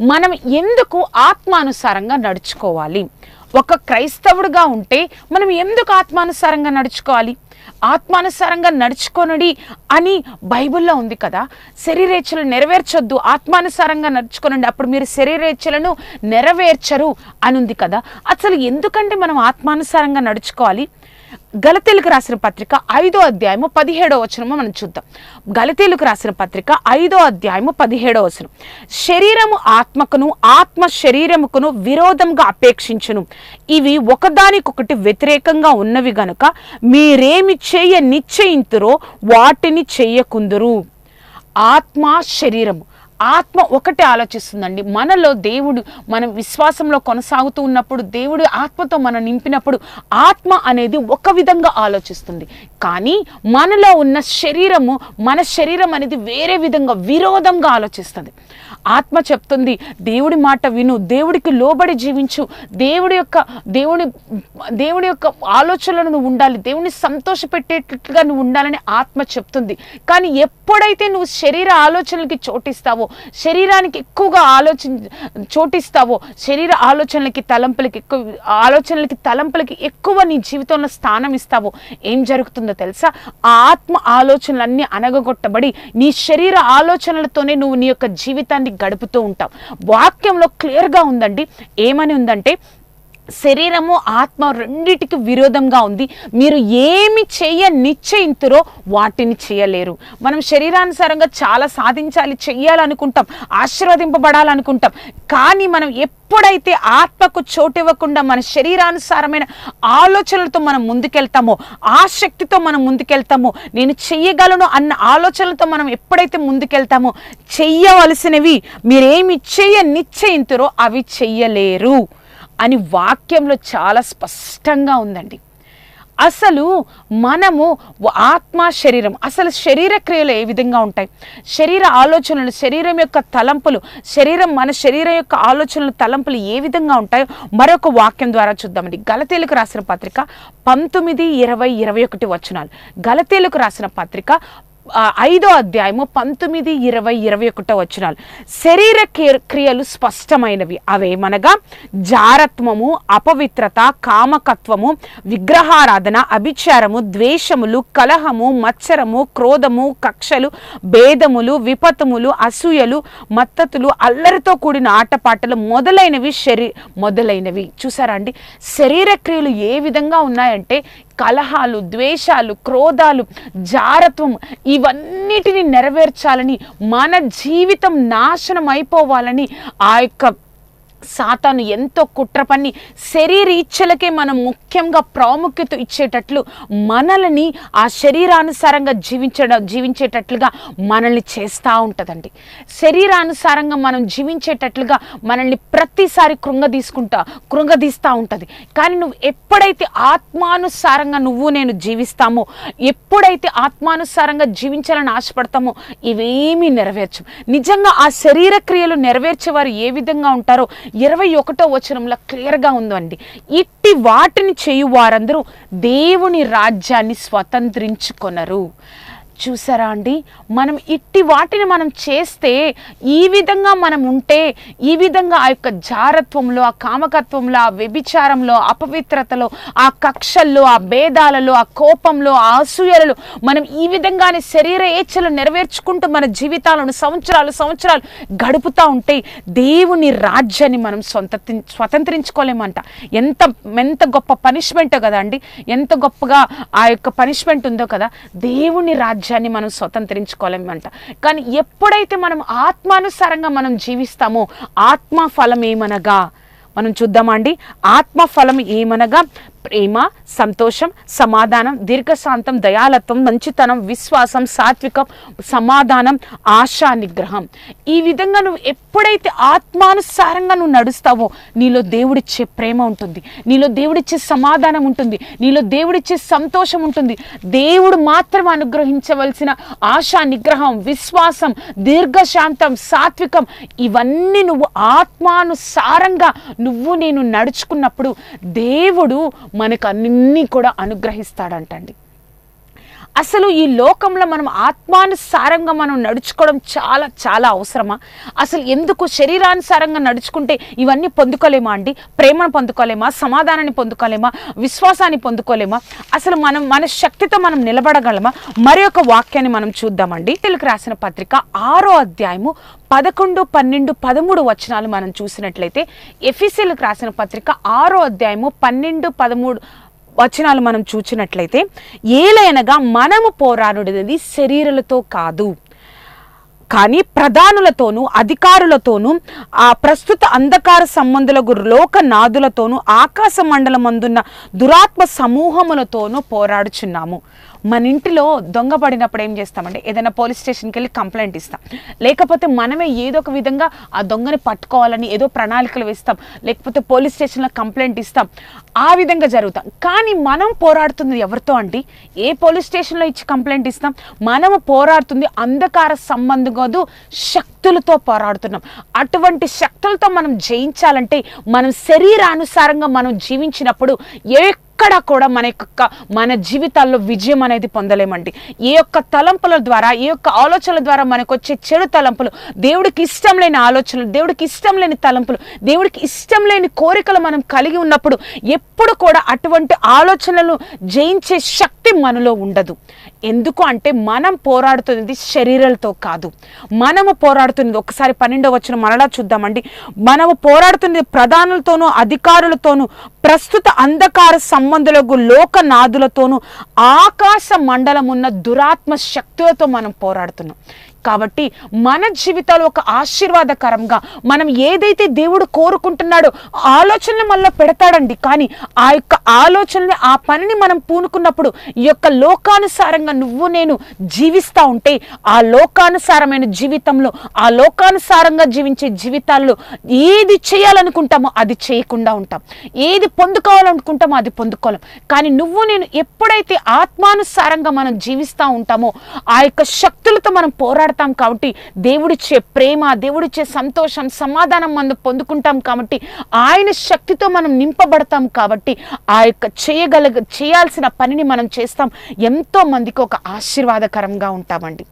మనం ఎందుకు ఆత్మానుసారంగా నడుచుకోవాలి? ఒక క్రైస్తవుడుగా ఉంటే మనం ఎందుకు ఆత్మానుసారంగా నడుచుకోవాలి? ఆత్మానుసారంగా నడుచుకొనడి అని బైబిల్లో ఉంది కదా. శరీరేచ్ఛలు నెరవేర్చొద్దు. ఆత్మానుసారంగా నడుచుకోనండి అప్పుడు మీరు శరీరేచ్ఛలను నెరవేర్చరు అని ఉంది కదా. అసలు ఎందుకంటే మనం ఆత్మానుసారంగా నడుచుకోవాలి? గలతీలకు రాసిన పత్రిక ఐదో అధ్యాయము పదిహేడో వచనము మనం చూద్దాం. గలతీలకు రాసిన పత్రిక ఐదో అధ్యాయము పదిహేడో వచనం. శరీరము ఆత్మకును ఆత్మ శరీరముకును విరోధంగా అపేక్షించును. ఇవి ఒకదానికొకటి వ్యతిరేకంగా ఉన్నవి గనుక మీరేమి చేయ నిశ్చయింతురో వాటిని చెయ్యకుందురు ఆత్మ శరీరము. ఆత్మ ఒకటే ఆలోచిస్తుందండి. మనలో దేవుడు మనం విశ్వాసంలో కొనసాగుతూ ఉన్నప్పుడు దేవుడు ఆత్మతో మనం నింపినప్పుడు ఆత్మ అనేది ఒక విధంగా ఆలోచిస్తుంది. కానీ మనలో ఉన్న శరీరము మన శరీరం అనేది వేరే విధంగా విరోధంగా ఆలోచిస్తుంది. ఆత్మ చెప్తుంది దేవుడి మాట విను దేవుడికి లోబడి జీవించు. దేవుడి యొక్క దేవుడి దేవుడి యొక్క ఆలోచనలను నువ్వు ఉండాలి. దేవుని సంతోషపెట్టేటట్లుగా నువ్వు ఉండాలని ఆత్మ చెప్తుంది. కానీ ఎప్పుడైతే నువ్వు శరీర ఆలోచనలకి చోటిస్తావో శరీరానికి ఎక్కువగా ఆలోచన చోటిస్తావో శరీర ఆలోచనలకి తలంపులకి ఎక్కువ ఆలోచనలకి తలంపులకి ఎక్కువ నీ జీవితంలో స్థానం ఇస్తావో ఏం జరుగుతుందో తెలుసా? ఆత్మ ఆలోచనలన్నీ అనగగొట్టబడి నీ శరీర ఆలోచనలతోనే నువ్వు నీ యొక్క జీవితాన్ని గడుపుతూ ఉంటావు. వాక్యంలో క్లియర్గా ఉందండి. ఏమని ఉందంటే శరీరము ఆత్మ రెండిటికి విరోధంగా ఉంది. మీరు ఏమి చెయ్య నిశ్చయింతురో వాటిని చేయలేరు. మనం శరీరానుసారంగా చాలా సాధించాలి చెయ్యాలనుకుంటాం ఆశీర్వదింపబడాలనుకుంటాం. కానీ మనం ఎప్పుడైతే ఆత్మకు చోటు ఇవ్వకుండా మన శరీరానుసారమైన ఆలోచనలతో మనం ముందుకెళ్తామో ఆ శక్తితో మనం ముందుకెళ్తామో నేను చెయ్యగలను అన్న ఆలోచనలతో మనం ఎప్పుడైతే ముందుకెళ్తామో చెయ్యవలసినవి మీరేమి చెయ్య నిశ్చయింతురో అవి చెయ్యలేరు. అని వాక్యంలో చాలా స్పష్టంగా ఉందండి. అసలు మనము ఆత్మ శరీరం అసలు శరీర క్రియలు ఏ విధంగా ఉంటాయి? శరీర ఆలోచనలు శరీరం యొక్క తలంపులు శరీరం మన శరీరం యొక్క ఆలోచనలు తలంపులు ఏ విధంగా ఉంటాయో మరొక వాక్యం ద్వారా చూద్దామండి. గలతేలకు రాసిన పత్రిక పంతొమ్మిది ఇరవై ఇరవై ఒకటి వచనాలు. గలతేలకు రాసిన పత్రిక ఐదో అధ్యాయము పంతొమ్మిది ఇరవై ఇరవై ఒకటో వచనాలు. శరీర క్రియలు స్పష్టమైనవి. అవేమనగా జారత్వము అపవిత్రత కామకత్వము విగ్రహారాధన అభిచారము ద్వేషములు కలహము మత్సరము క్రోధము కక్షలు భేదములు విపతములు అసూయలు మత్తతులు అల్లరితో కూడిన ఆటపాటలు మొదలైనవి శరీ మొదలైనవి. చూసారా అండి? శరీర క్రియలు ఏ విధంగా ఉన్నాయంటే కలహాలు ద్వేషాలు క్రోధాలు జారత్వం ఇవన్నిటిని నెరవేర్చాలని మన జీవితం నాశనం అయిపోవాలని ఆ యొక్క సాతాను ఎంతో కుట్ర పన్ని శరీర ఇచ్చలకే మనం ముఖ్యంగా ప్రాముఖ్యత ఇచ్చేటట్లు మనల్ని ఆ శరీరానుసారంగా జీవించడం జీవించేటట్లుగా మనల్ని చేస్తూ ఉంటుందండి. శరీరానుసారంగా మనం జీవించేటట్లుగా మనల్ని ప్రతిసారి కృంగదీసుకుంటా కృంగదీస్తూ ఉంటుంది. కానీ నువ్వు ఎప్పుడైతే ఆత్మానుసారంగా నువ్వు నేను జీవిస్తామో ఎప్పుడైతే ఆత్మానుసారంగా జీవించాలని ఆశపడతామో ఇవేమీ నెరవేర్చు నిజంగా ఆ శరీర క్రియలు నెరవేర్చేవారు ఏ విధంగా ఉంటారో ఇరవై ఒకటో వచనంలో క్లియర్గా ఉందండి. ఇట్టి వాటిని చేయు వారందరూ దేవుని రాజ్యాన్ని స్వతంత్రించుకొనరు. చూసారా అండి? మనం ఇట్టి వాటిని మనం చేస్తే ఈ విధంగా మనం ఉంటే ఈ విధంగా ఆ యొక్క జారత్వంలో ఆ కామకత్వంలో ఆ వ్యభిచారంలో అపవిత్రతలో ఆ కక్షల్లో ఆ భేదాలలో ఆ కోపంలో ఆ అసూయలలో మనం ఈ విధంగానే శరీర ఏచ్ఛలు నెరవేర్చుకుంటూ మన జీవితాలను సంవత్సరాలు సంవత్సరాలు గడుపుతూ ఉంటే దేవుని రాజ్యాన్ని మనం సొంత స్వతంత్రించుకోలేమంట. ఎంత ఎంత గొప్ప పనిష్మెంటో కదా అండి? ఎంత గొప్పగా ఆ యొక్క పనిష్మెంట్ ఉందో కదా? దేవుని రాజ్యం రాజ్యాన్ని మనం స్వతంత్రించుకోలేమంట. కానీ ఎప్పుడైతే మనం ఆత్మానుసారంగా మనం జీవిస్తామో ఆత్మ ఫలం ఏమనగా? మనం చూద్దామండి. ఆత్మ ఫలం ఏమనగా? ప్రేమ సంతోషం సమాధానం దీర్ఘశాంతం దయాలత్వం మంచితనం విశ్వాసం సాత్వికం సమాధానం ఆశా నిగ్రహం. ఈ విధంగా నువ్వు ఎప్పుడైతే ఆత్మానుసారంగా నువ్వు నడుస్తావో నీలో దేవుడిచ్చే ప్రేమ ఉంటుంది. నీలో దేవుడిచ్చే సమాధానం ఉంటుంది. నీలో దేవుడిచ్చే సంతోషం ఉంటుంది. దేవుడు మాత్రం అనుగ్రహించవలసిన ఆశా నిగ్రహం విశ్వాసం దీర్ఘశాంతం సాత్వికం ఇవన్నీ నువ్వు ఆత్మానుసారంగా నువ్వు నేను నడుచుకున్నప్పుడు దేవుడు మనకు అన్ని కూడా అనుగ్రహిస్తాడంటండి. అసలు ఈ లోకంలో మనం ఆత్మానుసారంగా మనం నడుచుకోవడం చాలా చాలా అవసరమా? అసలు ఎందుకు శరీరానుసారంగా నడుచుకుంటే ఇవన్నీ పొందుకోలేమా అండి? ప్రేమను పొందుకోలేమా? సమాధానాన్ని పొందుకోలేమా? విశ్వాసాన్ని పొందుకోలేమా? అసలు మనం మన శక్తితో మనం నిలబడగలమా? మరి ఒక వాక్యాన్ని మనం చూద్దామండి. తెలుగు రాసిన పత్రిక ఆరో అధ్యాయము పదకొండు పన్నెండు పదమూడు వచనాలు మనం చూసినట్లయితే ఎఫీసీలకు రాసిన పత్రిక ఆరో అధ్యాయము పన్నెండు పదమూడు వచనాలు మనం చూచినట్లయితే ఏలైనగా మనము పోరాడుడినది శరీరులతో కాదు. కానీ ప్రధానులతోనూ అధికారులతోనూ ఆ ప్రస్తుత అంధకార సంబంధులకు లోకనాథులతోనూ ఆకాశ మండలం అందున్న దురాత్మ సమూహములతోనూ పోరాడుచున్నాము. మన ఇంటిలో దొంగ పడినప్పుడు ఏం చేస్తామంటే ఏదైనా పోలీస్ స్టేషన్కి వెళ్ళి కంప్లైంట్ ఇస్తాం. లేకపోతే మనమే ఏదో ఒక విధంగా ఆ దొంగని పట్టుకోవాలని ఏదో ప్రణాళికలు వేస్తాం. లేకపోతే పోలీస్ స్టేషన్లో కంప్లైంట్ ఇస్తాం. ఆ విధంగా జరుగుతాం. కానీ మనం పోరాడుతుంది ఎవరితో అండి? ఏ పోలీస్ స్టేషన్లో ఇచ్చి కంప్లైంట్ ఇస్తాం? మనము పోరాడుతుంది అంధకార సంబంధం కాదు శక్తులతో పోరాడుతున్నాం. అటువంటి శక్తులతో మనం జయించాలంటే మనం శరీరానుసారంగా మనం జీవించినప్పుడు ఏ ఎక్కడ కూడా మన యొక్క మన జీవితాల్లో విజయం అనేది పొందలేమండి. ఏ యొక్క తలంపుల ద్వారా ఏ యొక్క ఆలోచనల ద్వారా మనకు వచ్చే చెడు తలంపులు దేవుడికి ఇష్టం లేని ఆలోచనలు దేవుడికి ఇష్టం లేని తలంపులు దేవుడికి ఇష్టం లేని కోరికలు మనం కలిగి ఉన్నప్పుడు ఎప్పుడు కూడా అటువంటి ఆలోచనలను జయించే శక్తి మనలో ఉండదు. ఎందుకు అంటే మనం పోరాడుతున్నది శరీరాలతో కాదు. మనము పోరాడుతున్నది ఒకసారి పన్నెండో వచ్చిన మరలా చూద్దామండి. మనము పోరాడుతున్నది ప్రధానులతోనూ అధికారులతోనూ ప్రస్తుత అంధకార సంబంధులకు లోకనాథులతోనూ ఆకాశ మండలం ఉన్న దురాత్మ శక్తులతో మనం పోరాడుతున్నాం. కాబట్టి మన జీవితాలు ఒక ఆశీర్వాదకరంగా మనం ఏదైతే దేవుడు కోరుకుంటున్నాడో ఆలోచనలు మనలో పెడతాడండి. కానీ ఆ యొక్క ఆలోచనని ఆ పనిని మనం పూనుకున్నప్పుడు ఈ యొక్క లోకానుసారంగా నువ్వు నేను జీవిస్తూ ఉంటే ఆ లోకానుసారమైన జీవితంలో ఆ లోకానుసారంగా జీవించే జీవితాల్లో ఏది చేయాలనుకుంటామో అది చేయకుండా ఉంటాం. ఏది పొందుకోవాలనుకుంటామో అది పొందుకోలేం. కానీ నువ్వు నేను ఎప్పుడైతే ఆత్మానుసారంగా మనం జీవిస్తూ ఉంటామో ఆ యొక్క శక్తులతో మనం పోరాడతాం కాబట్టి దేవుడిచ్చే ప్రేమ దేవుడిచ్చే సంతోషం సమాధానం మనం పొందుకుంటాం కాబట్టి ఆయన శక్తితో మనం నింపబడతాం కాబట్టి ఆ యొక్క చేయగల చేయాల్సిన పనిని మనం చేస్తాం. ఎంతో మందికి ఒక ఆశీర్వాదకరంగా ఉంటామండి.